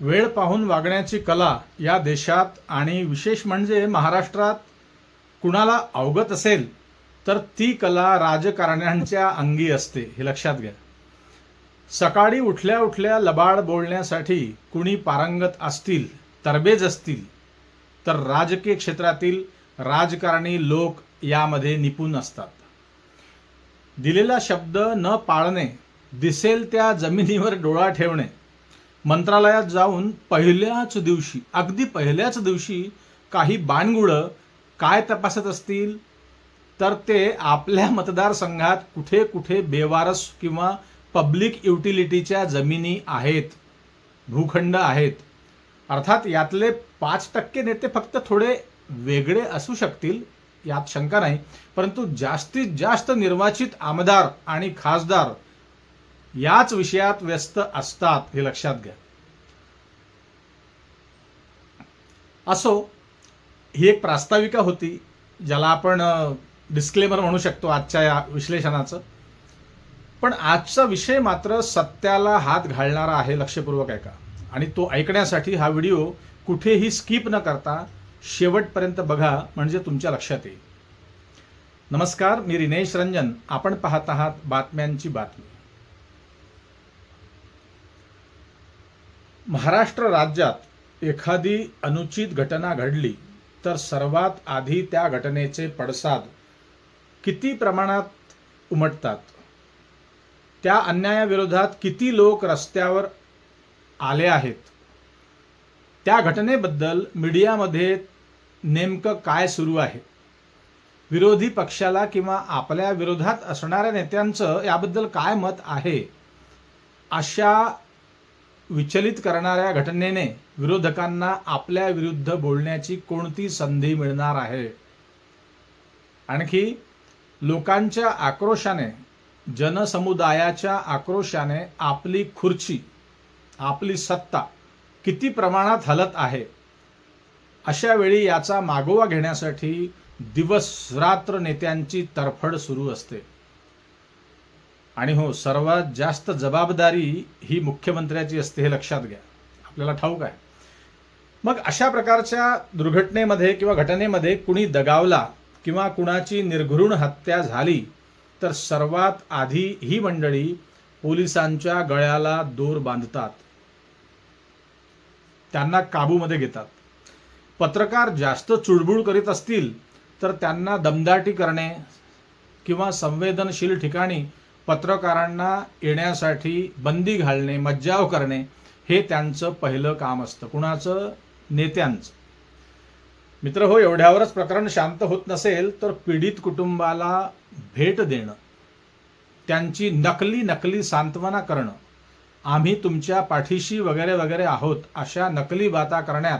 वेळ पाहून वागण्याची कला या देशात आणि विशेष म्हणजे महाराष्ट्रात कुणाला अवगत असेल तर ती कला राजकारण्यांच्या अंगी असते. हे लक्षात घ्या. सकाळी उठल्या उठल्या लबाड बोलण्यासाठी कुणी पारंगत असतील तरबेज असतील तर राजकीय क्षेत्रातील राजकारणी लोक यामध्ये निपुण असतात. दिलेला शब्द न पाळणे दिसेल त्या जमिनीवर डोळा ठेवणे मंत्रालयात जाऊन पहिल्याच दिवशी अगदी पहिल्याच दिवशी काही बाणगुळं काय तपासत असतील? तर ते आपल्या मतदारसंघात कुठे कुठे बेवारस किंवा पब्लिक युटिलिटीच्या जमिनी आहेत भूखंड आहेत. अर्थात यातले पाच टक्के नेते फक्त थोडे वेगळे असू शकतील यात शंका नाही. परंतु जास्तीत जास्त निर्वाचित आमदार आणि खासदार याच विषयात व्यस्त असतात हे लक्षात घ्या. असो ही एक प्रास्ताविका होती ज्याला आपण डिस्क्लेमर म्हणू शकतो आजच्या या विश्लेषणाचं. पण आजचा विषय मात्र सत्याला हात घालणारा आहे लक्षपूर्वक ऐका. आणि तो ऐकण्यासाठी हा व्हिडिओ कुठेही स्किप न करता शेवटपर्यंत बघा म्हणजे तुमच्या लक्षात येईल. नमस्कार मी रिनेश रंजन. आपण पाहत आहात बातम्यांची बातमी. महाराष्ट्र राज्यात एखादी अनुचित घटना घडली तर सर्वात आधी त्या घटनेचे पडसाद किती प्रमाणात उमटतात? त्या अन्यायाविरोधात किती लोक रस्त्यावर आले आहेत? त्या घटनेबद्दल मीडियामध्ये नेमकं काय सुरू आहे? विरोधी पक्षाला किंवा आपल्या विरोधात असणाऱ्या नेत्यांचं याबद्दल काय मत आहे? अशा विचलित करणाऱ्या घटनेने विरोधकांना आपल्या विरुद्ध बोलण्याची कोणती संधी मिळणार आहे? आणखी लोकांच्या आक्रोशाने जनसमुदायाच्या आक्रोशाने आपली खुर्ची आपली सत्ता किती प्रमाणात हलत आहे? अशा वेळी याचा मागोवा घेण्यासाठी दिवस रात्र नेत्यांची तरफड सुरू असते. आणि हो सर्वात जास्त जबाबदारी ही मुख्यमंत्र्याची असते हे लक्षात घ्या. आपल्याला ठाऊक आहे. मग अशा प्रकारच्या दुर्घटनेमध्ये किंवा घटनेमध्ये कुणी दगावला किंवा कुणाची निर्घृण हत्या झाली तर सर्वात आधी ही मंडळी पोलिसांच्या गळ्याला दोर बांधतात. त्यांना काबूमध्ये घेतात. पत्रकार जास्त चुळबुळ करीत असतील तर त्यांना दमदाटी करणे किंवा संवेदनशील ठिकाणी पत्रकारांना येण्यासाठी बंदी घालणे मज्जाव करणे हे त्यांचं पहिलं काम असतं. कुणाचं? नेत्यांचं. मित्र हो एवढ्यावरच प्रकरण शांत होत नसेल तर पीडित कुटुंबाला भेट देणं त्यांची नकली नकली सांत्वना करणं आम्ही तुमच्या पाठीशी वगैरे वगैरे आहोत अशा नकली बाता करण्यात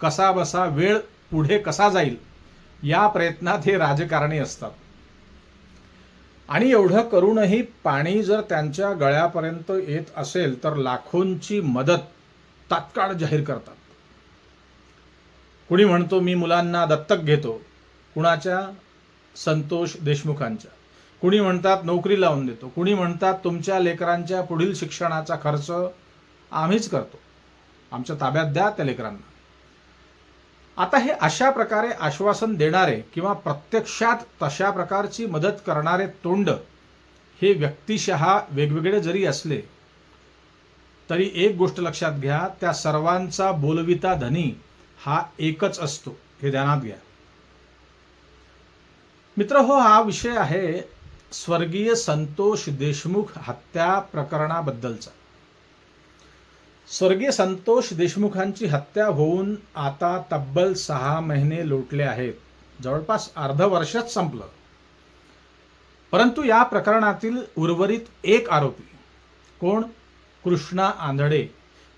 कसा बसा वेळ पुढे कसा जाईल या प्रयत्नात हे राजकारणी असतात. आणि एवढं करूनही पाणी जर त्यांच्या गळ्यापर्यंत येत असेल तर लाखोंची मदत तात्काळ जाहीर करतात. कुणी म्हणतो मी मुलांना दत्तक घेतो कुणाच्या? संतोष देशमुखांच्या. कुणी म्हणतात नोकरी लावून देतो. कुणी म्हणतात तुमच्या लेकरांच्या पुढील शिक्षणाचा खर्च आम्हीच करतो. आमच्या ताब्यात द्या त्या लेकरांना. आता हे अशा प्रकारे आश्वासन देणारे किंवा प्रत्यक्षात तशा प्रकारची मदत करणारे तोंड हे व्यक्तिशः वेगवेगळे जरी असले तरी एक गोष्ट लक्षात घ्या त्या सर्वांचा बोलविता धनी हा एकच असतो. हे ध्यानात घ्या. मित्र हो हा विषय आहे स्वर्गीय संतोष देशमुख हत्या प्रकरणाबद्दलचा. स्वर्गीय संतोष देशमुखांची हत्या होऊन आता तब्बल सहा महिने लोटले आहेत. जवळपास अर्ध वर्षच संपलं. परंतु या प्रकरणातील उर्वरित एक आरोपी कोण? कृष्णा आंधळे.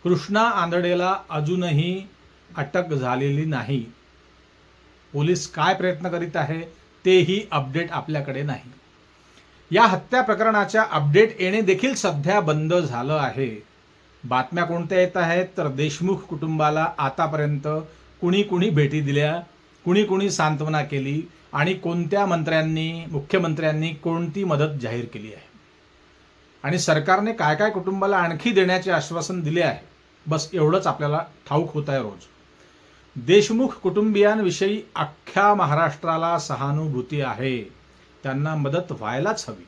कृष्णा आंधळेला अजूनही अटक झालेली नाही. पोलीस काय प्रयत्न करीत आहे तेही अपडेट आपल्याकडे नाही. या हत्या प्रकरणाच्या अपडेट येणे देखील सध्या बंद झालं आहे. बातम्या कोणत्या येत आहेत? तर देशमुख कुटुंबाला आतापर्यंत कुणी कुणी भेटी दिल्या कुणी कुणी सांत्वना केली आणि कोणत्या मंत्र्यांनी मुख्यमंत्र्यांनी कोणती मदत जाहीर केली आहे? आणि सरकारने काय काय कुटुंबाला आणखी देण्याचे आश्वासन दिले आहे? बस एवढंच आपल्याला ठाऊक होत आहे रोज. देशमुख कुटुंबियांविषयी अख्ख्या महाराष्ट्राला सहानुभूती आहे. त्यांना मदत व्हायलाच हवी.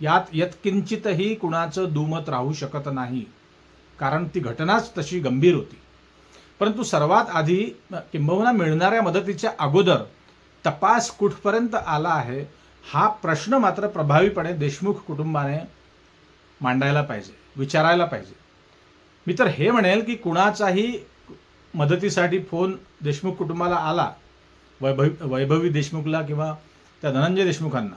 यात यत्किंचितही कुणाचं दुमत राहू शकत नाही. कारण ती घटनाच तशी गंभीर होती. परंतु सर्वात आधी किंबहुना मिळणाऱ्या मदतीच्या अगोदर तपास कुठपर्यंत आला आहे हा प्रश्न मात्र प्रभावीपणे देशमुख कुटुंबाने मांडायला पाहिजे विचारायला पाहिजे. मी तर हे म्हणेल की कुणाचाही मदतीसाठी फोन देशमुख कुटुंबाला आला वैभवी वैभवी देशमुखला किंवा त्या धनंजय देशमुखांना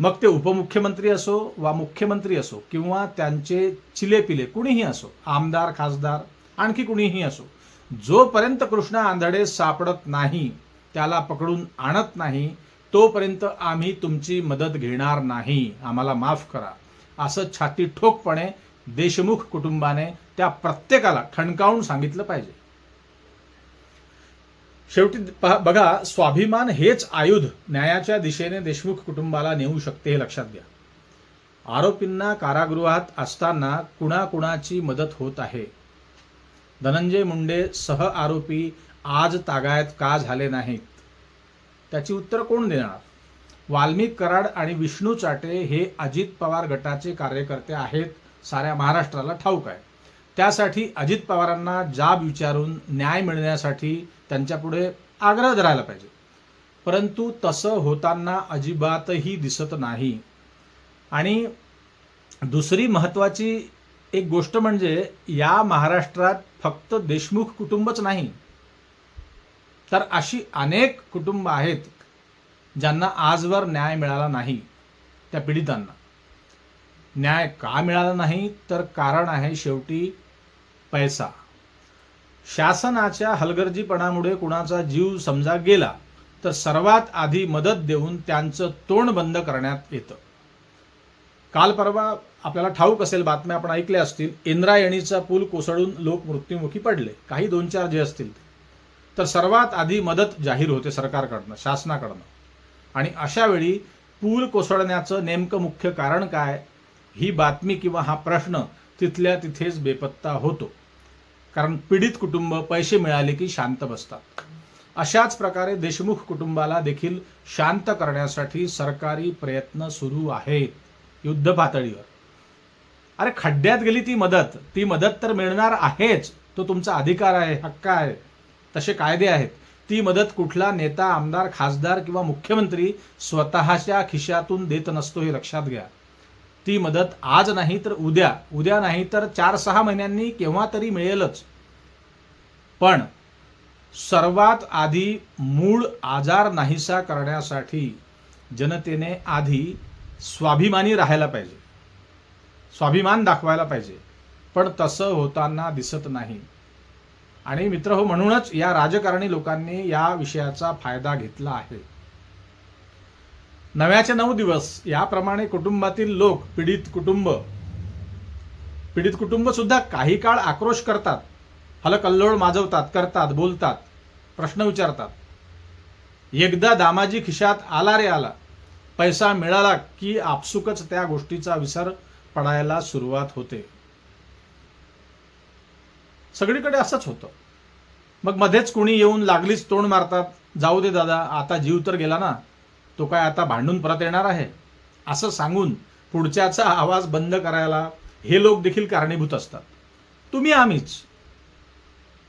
मग ते उपमुख्यमंत्री असो वा मुख्यमंत्री असो किंवा त्यांचे चिलेपिले कुणीही असो आमदार खासदार आणखी कुणीही असो जोपर्यंत कृष्णा आंधळे सापडत नाही त्याला पकडून आणत नाही तोपर्यंत आम्ही तुमची मदत घेणार नाही. आम्हाला माफ करा. असं छाती ठोकपणे देशमुख कुटुंबाने त्या प्रत्येकाला ठणकावून सांगितलं पाहिजे. शेवटी पहा बघा स्वाभिमान हेच आयुध न्यायाच्या दिशेने देशमुख कुटुंबाला नेऊ शकते हे लक्षात घ्या. आरोपींना कारागृहात असताना कुणाकुणाची मदत होत आहे? धनंजय मुंडे सह आरोपी आज तागायत का झाले नाहीत? त्याची उत्तर कोण देणार? वाल्मिक कराड आणि विष्णू चाटे हे अजित पवार गटाचे कार्यकर्ते आहेत साऱ्या महाराष्ट्राला ठाऊक आहे. त्यासाठी अजित पवारांना जाब विचारून न्याय मिळण्यासाठी त्यांच्यापुढे आग्रह धरायला पाहिजे. परंतु तसं होताना अजिबातही दिसत नाही. आणि दुसरी महत्त्वाची एक गोष्ट म्हणजे या महाराष्ट्रात फक्त देशमुख कुटुंबच नाही. तर अशी अनेक कुटुंब आहेत ज्यांना आजवर न्याय मिळाला नाही त्या पीडितांना. न्याय का मिळाला नाही? तर कारण आहे शेवटी पैसा. शासनाच्या हलगर्जीपणामुळे कुणाचा जीव समजा गेला तर सर्वात आधी मदत देऊन त्यांचं तोंड बंद करण्यात येतं. काल परवा आपल्याला ठाऊक असेल बातम्या आपण ऐकल्या असतील इंद्रायणीचा पूल कोसळून लोक मृत्युमुखी पडले. काही दोन चार जे असतील ते. तर सर्वात आधी मदत जाहीर होते सरकारकडनं शासनाकडनं. आणि अशा वेळी पूल कोसळण्याचं नेमकं मुख्य कारण काय ही बातमी किंवा हा प्रश्न तिथल्या तिथेच बेपत्ता होतो. कारण पीडित कुटुंब पैसे मिळाले की शांत बसतात. अशाच प्रकारे देशमुख कुटुंबाला देखील शांत करण्यासाठी सरकारी प्रयत्न सुरू आहेत युद्ध पातळीवर. अरे खड्ड्यात गेली ती मदत. ती मदत तर मिळणार आहेच. तो तुमचा अधिकार आहे हक्क आहे. तसे कायदे आहेत. ती मदत कुठला नेता आमदार खासदार किंवा मुख्यमंत्री स्वतःच्या खिशातून देत नसतो हे लक्षात घ्या. ती मदत आज नाही तर उद्या. उद्या नाही तर चार सहा महिन्यांनी केव्हा तरी मिळेलच. पण सर्वात आधी मूळ आजार नाहीसा करण्यासाठी जनतेने आधी स्वाभिमानी राहायला पाहिजे. स्वाभिमान दाखवायला पाहिजे. पण तसं होताना दिसत नाही. आणि मित्र हो म्हणूनच या राजकारणी लोकांनी या विषयाचा फायदा घेतला आहे. नव्याचे नऊ दिवस याप्रमाणे कुटुंबातील लोक पीडित कुटुंब. पीडित कुटुंब सुद्धा काही काळ आक्रोश करतात. हलकल्लोळ माजवतात करतात बोलतात प्रश्न विचारतात. एकदा दामाजी खिशात आला रे आला. पैसा मिळाला की आपसुकच त्या गोष्टीचा विसर पडायला सुरुवात होते. सगळीकडे असंच होतं. मग मध्येच कुणी येऊन लागलीच तोंड मारतात. जाऊ दे दादा आता जीव तर गेला ना. तो काय आता भांडून परत येणार आहे? असं सांगून पुढच्याचा आवाज बंद करायला हे लोक देखील कारणीभूत असतात. तुम्ही आम्हीच.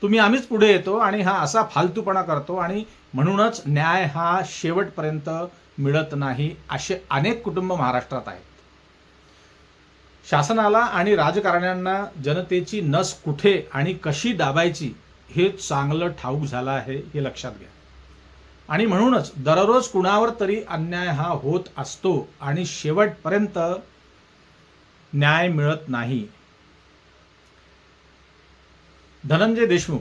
तुम्ही आम्हीच पुढे येतो आणि हा असा फालतूपणा करतो आणि म्हणूनच न्याय हा शेवटपर्यंत मिळत नाही असे अनेक कुटुंब महाराष्ट्रात आहेत. शासनाला आणि राजकारण्यांना जनतेची नस कुठे आणि कशी दाबायची हे चांगलं ठाऊक झालं आहे हे लक्षात घ्या. आणि म्हणूनच दररोज कुणावर तरी अन्याय हा होत असतो आणि शेवटपर्यंत न्याय मिळत नाही. धनंजय देशमुख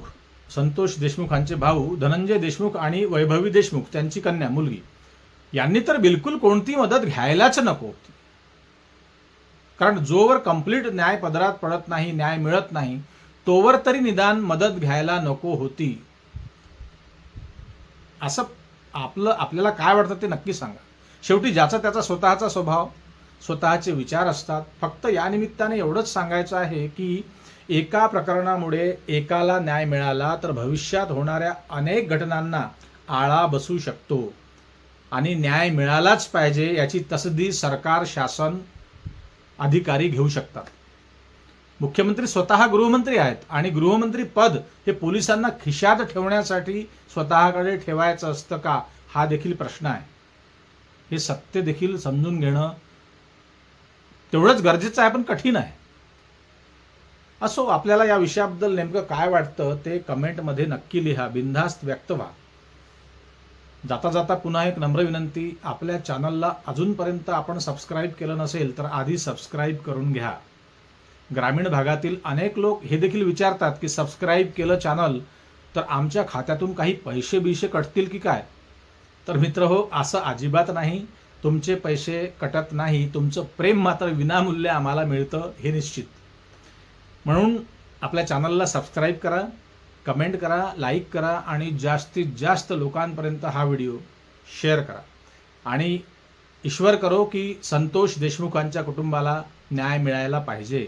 संतोष देशमुखांचे भाऊ धनंजय देशमुख आणि वैभवी देशमुख त्यांची कन्या मुलगी. यांनी तर बिलकुल कोणती मदत घ्यायलाच नको होती. कारण जोवर कंप्लीट न्याय पदरात पडत नाही न्याय मिळत नाही तोवर तरी निदान मदत घ्यायला नको होती. असं आपलं आपल्याला काय वाटतं ते नक्की सांगा. शेवटी ज्याचा त्याचा स्वतःचा स्वभाव स्वतःचे विचार असतात. फक्त या निमित्ताने एवढंच सांगायचं आहे की एका प्रकरणामुळे एकाला न्याय मिळाला तर भविष्यात होणाऱ्या अनेक घटनांना आळा बसू शकतो. आणि न्याय मिळालाच पाहिजे याची तसदी सरकार शासन अधिकारी घेऊ शकतात. मुख्यमंत्री स्वतः गृहमंत्री आहेत आणि गृहमंत्री पद हे पोलिसांना खिशात ठेवण्यासाठी स्वतःकडे ठेवायचं असतं का हा देखील प्रश्न आहे. हे सत्य देखील समजून घेणं तेवढंच गरजेचं आहे पण कठीण आहे. असो आपल्याला या विषयाबद्दल नेमकं काय वाटतं ते कमेंटमध्ये नक्की लिहा बिनधास्त व्यक्त व्हा. जाता जाता पुन्हा एक नम्र विनंती आपल्या चॅनलला अजूनपर्यंत आपण सबस्क्राईब केलं नसेल तर आधी सबस्क्राईब करून घ्या. ग्रामीण भागातील अनेक लोक हे देखील विचारतात की सबस्क्राईब केलं चॅनल तर आमच्या खात्यातून काही पैसे बिशे कटतील की काय? तर मित्र हो असं अजिबात नाही. तुमचे पैसे कटत नाही. तुमचं प्रेम मात्र विनामूल्य आम्हाला मिळतं हे निश्चित. म्हणून आपल्या चॅनलला सबस्क्राईब करा कमेंट करा लाईक करा आणि जास्तीत जास्त लोकांपर्यंत हा व्हिडिओ शेअर करा. आणि ईश्वर करो की संतोष देशमुखांच्या कुटुंबाला न्याय मिळायला पाहिजे.